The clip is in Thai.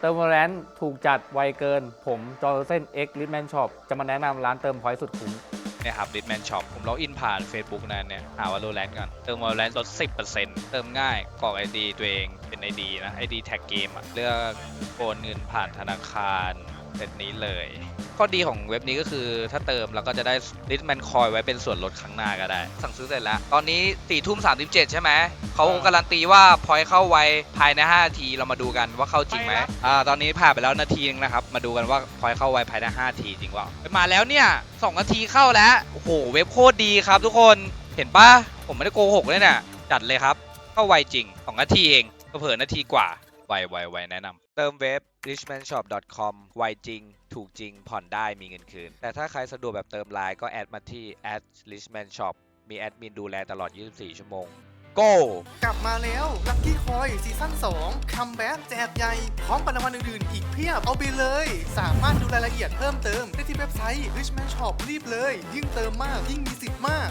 เติมแรนถูกจัดไวเกิน ผมจอร์เซนเอ็กลิทแมนช็อปจะมาแนะนำร้านเติมพอยต์สุดคุ้มเนี่ยครับ d i t m a n Shop ผมล็อกอินผ่าน Facebook นั้นเนี่ยหาวอลแลนด์ก่อนเติมบอลแลนด์ลด 10%เติมง่ายกรอก ID ตัวเองเป็น ID นะ ID แท็กเกมอะเลือกโอนเงินผ่านธนาคาร เป็นนี้เลย ข้อดีของเว็บนี้ก็คือถ้าเติมเราก็จะได้ d i t m a n Coin ไว้เป็นส่วนลดครั้งหน้าก็ได้ สั่งซื้อเสร็จแล้ว ตอนนี้4ทุ่ม37ใช่ไหม เขาการันตีว่าพอยเข้าไวภายใน5นาทีเรามาดูกันว่าเข้าจริงไหมอ่าตอนนี้ผ่านไปแล้วนาทีนึงนะครับ มาดูกันว่าพอยเข้าไวภายใน5นาทีจริงเปล่ามาแล้วเนี่ย2นาทีเข้าแล้วโอ้โหเว็บโคตรดีครับ ทุกคนเห็นปะผมไม่ได้โกหกเลยเนี่ยจัดเลยครับ เข้าไวจริง2นาทีเองเผื่อๆนาทีกว่า ไวไวไวแนะนำเติมเว็บ richmanshop.com ไวจริง ถูกจริง ผ่อนได้มีเงินคืน แต่ถ้าใครสะดวกแบบเติมไลน์ก็แอดมาที่ @richmanshop มีแอดมินดูแลตลอด 24 ชั่วโมง go กลับมาแล้วลั c กี้คอยซีซั่น2คัมแบ็กแจกใหญ่ พร้อมกับรางวัลอื่นๆ อีกเพียบ เอาไปเลย สามารถดูรายละเอียดเพิ่มเติม ได้ที่เว็บไซต์ Richman Shop รีบเลย ยิ่งเติมมาก ยิ่งมีสิทธิ์มาก